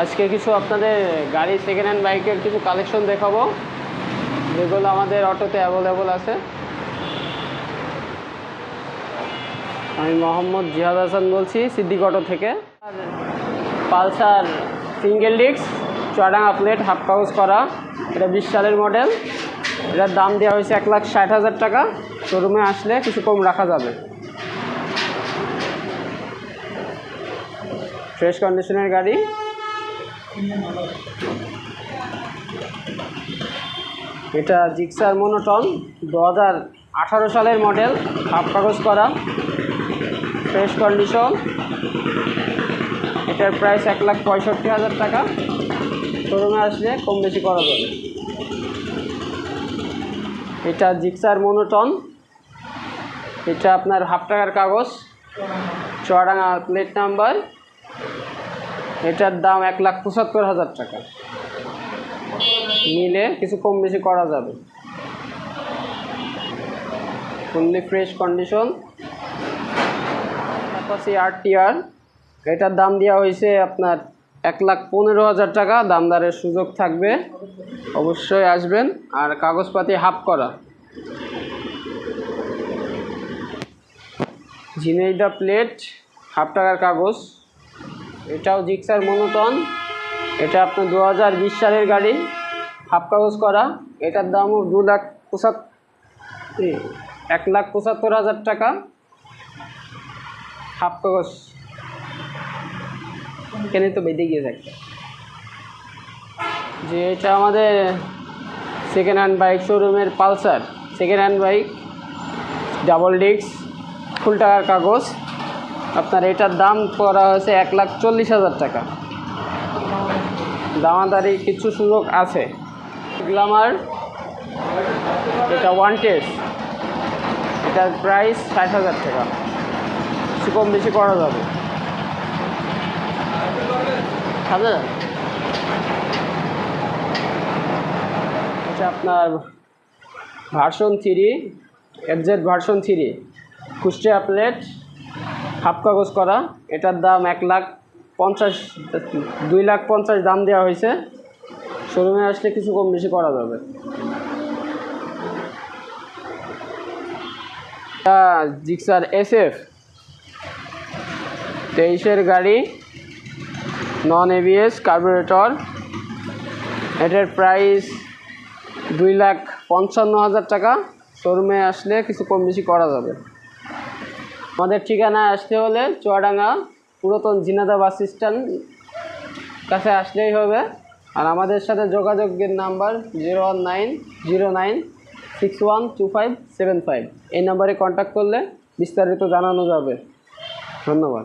আজকে কিছু আপনাদের গাড়ি সেকেন্ড হ্যান্ড বাইকের কিছু কালেকশন দেখাবো। যেগুলো আমাদের অটোতে অ্যাভেলেবল আছে। আমি মোহাম্মদ জিহাদ হাসান বলছি, সিদ্দিক অটো থেকে। পালসার সিঙ্গেল ডিস্ক চড়াঙ্গা প্লেট হাফ কাগজ করা। এটা বিশ সালের মডেল এটার দাম দেওয়া হয়েছে এক লাখ ষাট হাজার টাকা। শোরুমে আসলে কিছু কম রাখা যাবে। ফ্রেশ কন্ডিশনের গাড়ি। এটা জিক্সার মোনোটন, দু হাজার আঠারো সালের মডেল, হাফ কাগজ করা, ফ্রেশ কন্ডিশন। এটার প্রাইস এক লাখ পঁয়ষট্টি হাজার টাকা। শোরুমে আসলে কম বেশি করা যাবে। এটা জিক্সার মোনোটন। এটা আপনার হাফ টাকার কাগজ চড়াঙা প্লেট নাম্বার। এটার দাম এক লাখ পঁচাত্তর হাজার টাকা। নিলে কিছু কম বেশি করা যাবে। ফুললি ফ্রেশ কন্ডিশন অ্যাপাসি আর টিআর এটার দাম দেওয়া হয়েছে আপনার এক লাখ পনেরো হাজার টাকা। দামদারের সুযোগ থাকবে। অবশ্যই আসবেন। আর কাগজপাতি হাফ করা। ঝিনাইদা প্লেট হাফ টাকার কাগজ। এটাও জিক্সার মনোটন। এটা আপনার দু হাজার বিশ সালের গাড়ি। হাফ কাগজ করা। এটার দামও দু লাখ পঁচাত্তর এক লাখ পঁচাত্তর হাজার টাকা। হাফ কাগজ। এখানে তো বেঁধে গিয়ে থাকে যে এটা আমাদের সেকেন্ড হ্যান্ড বাইক শোরুমের Pulsar. Second hand bike double disc full টাকার কাগজ। আপনার এটার দাম করা হয়েছে এক লাখ চল্লিশ হাজার টাকা। দামাদারি কিছু সুযোগ আছে। গ্লামার, এটা ওয়ান টেস্ট এটার প্রাইস ষাট হাজার টাকা। কিছু কম বেশি করা যাবে। এটা আপনার version three FZ version three Kushtia plate half কাগজ করা। এটার দাম এক লাখ পঞ্চাশ, দুই লাখ পঞ্চাশ দাম দেওয়া হয়েছে। শোরুমে আসলে কিছু কম বেশি করা যাবে। জিক্সার এস এফ তেইশের গাড়ি, নন এবিএস, কার্বোরেটর। এটার প্রাইস দুই লাখ পঞ্চান্ন হাজার টাকা। শোরুমে আসলে কিছু কম বেশি করা যাবে। আমাদের ঠিকানায় আসতে হলে চুয়াডাঙ্গা পুরাতন জিনাদা বাস স্ট্যান্ড কাছে আসলেই হবে। আর আমাদের সাথে যোগাযোগের number zero one nine zero nine six one two five seven five. এই নাম্বারে কন্ট্যাক্ট করলে বিস্তারিত জানানো যাবে। ধন্যবাদ।